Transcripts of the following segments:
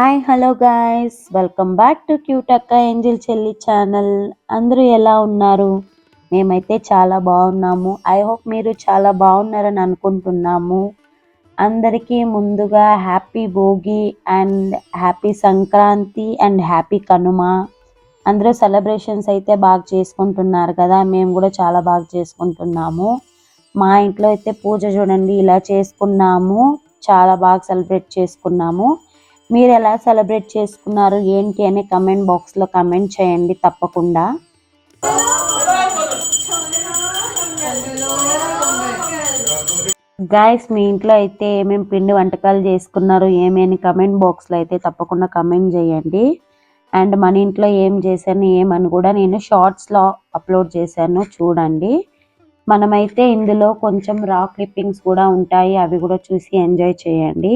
Hi hello guys. Welcome back to cute అక్క angel చెల్లి channel. అందరూ ఎలా ఉన్నారు? మేమైతే చాలా బాగున్నాము. ఐ హోప్ మీరు చాలా బాగున్నారని అనుకుంటున్నాము. అందరికీ ముందుగా happy Bhogi and happy Sankranti and happy Kanuma. అందరూ సెలబ్రేషన్స్ అయితే బాగా చేసుకుంటున్నారు కదా. మేము కూడా చాలా బాగా చేసుకుంటున్నాము. మా ఇంట్లో అయితే పూజ చూడండి ఇలా చేసుకున్నాము. చాలా బాగా సెలబ్రేట్ చేసుకున్నాము. మీరు ఎలా సెలబ్రేట్ చేసుకున్నారు ఏంటి అని కమెంట్ బాక్స్లో కమెంట్ చేయండి తప్పకుండా. గాయస్ మీ ఇంట్లో అయితే ఏమేమి పిండి వంటకాలు చేసుకున్నారు ఏమేమి కమెంట్ బాక్స్లో అయితే తప్పకుండా కమెంట్ చేయండి. అండ్ మన ఇంట్లో ఏం చేశాను ఏమని కూడా నేను షార్ట్స్లో అప్లోడ్ చేశాను చూడండి. మనమైతే ఇందులో కొంచెం రా క్లిప్పింగ్స్ కూడా ఉంటాయి అవి కూడా చూసి ఎంజాయ్ చేయండి.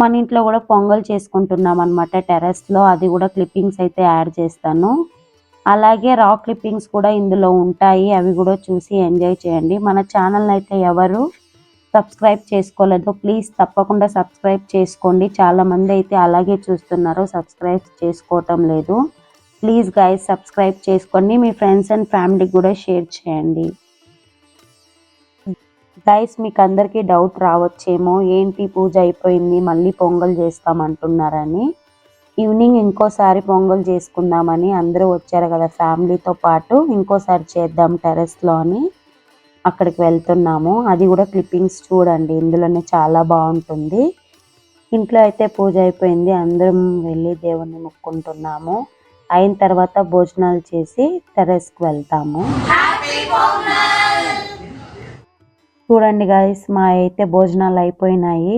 మన ఇంట్లో కూడా పొంగల్ చేసుకుంటున్నాం అనమాట టెరెస్లో అది కూడా క్లిప్పింగ్స్ అయితే యాడ్ చేస్తాను. అలాగే రా క్లిప్పింగ్స్ కూడా ఇందులో ఉంటాయి. అవి కూడా చూసి ఎంజాయ్ చేయండి. మన ఛానల్ అయితే ఎవరు సబ్స్క్రైబ్ చేసుకోలేదు ప్లీజ్ తప్పకుండా సబ్స్క్రైబ్ చేసుకోండి. చాలా మంది అయితే అలాగే చూస్తున్నారు సబ్స్క్రైబ్ చేసుకోవటం లేదు. ప్లీజ్ గైస్ సబ్స్క్రైబ్ చేసుకోండి. మీ ఫ్రెండ్స్ అండ్ ఫ్యామిలీకి కూడా షేర్ చేయండి. గైస్ మీకు అందరికీ డౌట్ రావచ్చేమో ఏంటి పూజ అయిపోయింది మళ్ళీ పొంగల్ చేస్తామంటున్నారని. ఈవినింగ్ ఇంకోసారి పొంగల్ చేసుకుందామని అందరూ వచ్చారు కదా ఫ్యామిలీతో పాటు ఇంకోసారి చేద్దాం టెరెస్లో అని అక్కడికి వెళ్తున్నాము. అది కూడా క్లిప్పింగ్స్ చూడండి ఇందులోనే చాలా బాగుంటుంది. ఇంట్లో అయితే పూజ అయిపోయింది అందరం వెళ్ళి దేవుణ్ణి మొక్కుంటున్నాము. అయిన తర్వాత భోజనాలు చేసి టెరెస్కి వెళ్తాము. చూడండి గాయస్ మా అయితే భోజనాలు అయిపోయినాయి.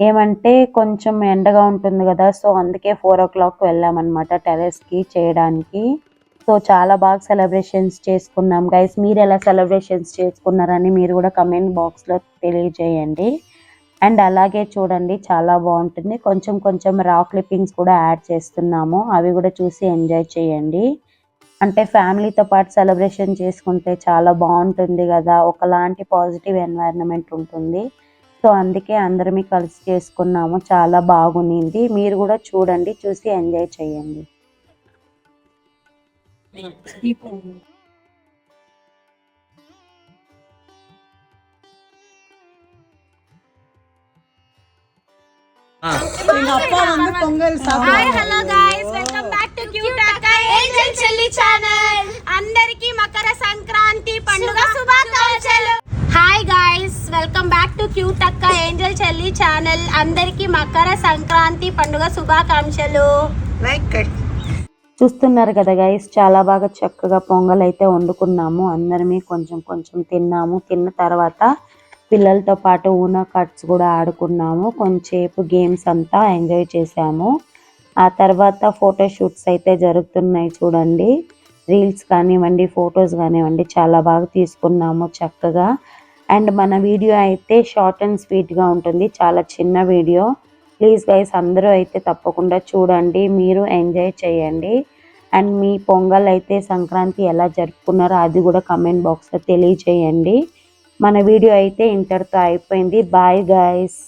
ఏమంటే కొంచెం ఎండగా ఉంటుంది కదా సో అందుకే ఫోర్ ఓ క్లాక్ వెళ్ళామన్నమాట టెరెస్కి చేయడానికి. సో చాలా బాగా సెలబ్రేషన్స్ చేసుకున్నాం. గైస్ మీరు ఎలా సెలబ్రేషన్స్ చేసుకున్నారని మీరు కూడా కమెంట్ బాక్స్లో తెలియజేయండి. అండ్ అలాగే చూడండి చాలా బాగుంటుంది. కొంచెం కొంచెం రా క్లిప్పింగ్స్ కూడా యాడ్ చేస్తున్నాము. అవి కూడా చూసి ఎంజాయ్ చేయండి. అంటే ఫ్యామిలీతో పాటు సెలబ్రేషన్ చేసుకుంటే చాలా బాగుంటుంది కదా. ఒకలాంటి పాజిటివ్ ఎన్వైరన్మెంట్ ఉంటుంది. సో అందుకే అందరం కలిసి చేసుకున్నాము. చాలా బాగుంది. మీరు కూడా చూడండి చూసి ఎంజాయ్ చేయండి. పొంగల్ హలో ఏంజల్ చెల్లి ఛానల్. అందరికీ మకర సంక్రాంతి పండుగ శుభాకాంక్షలు. Hi guys welcome back to cute అక్క ఏంజల్ చెల్లి ఛానల్. అందరికీ మకర సంక్రాంతి పండుగ శుభాకాంక్షలు. చూస్తున్నారు కదా గైస్ చాలా బాగా చక్కగా పొంగల్ అయితే వండుకున్నాము. అందరమే కొంచెం కొంచెం తిన్నాము. తిన్న తర్వాత పిల్లలతో పాటు ఊనా కట్స్ కూడా ఆడుకున్నాము. కొంచెంసేపు గేమ్స్ అంతా ఎంజాయ్ చేసాము ఆ తర్వాత ఫోటోషూట్స్ అయితే జరుగుతున్నాయి చూడండి. రీల్స్ కానివ్వండి ఫొటోస్ కానివ్వండి చాలా బాగా తీసుకున్నాము చక్కగా. అండ్ మన వీడియో అయితే షార్ట్ అండ్ స్వీట్గా ఉంటుంది. చాలా చిన్న వీడియో. ప్లీజ్ గైస్ అందరూ అయితే తప్పకుండా చూడండి. మీరు ఎంజాయ్ చేయండి. అండ్ మీ పొంగల్ అయితే సంక్రాంతి ఎలా జరుపుకున్నారో అది కూడా కమెంట్ బాక్స్లో తెలియచేయండి మన వీడియో అయితే ఇంతటితో అయిపోయింది. Bye guys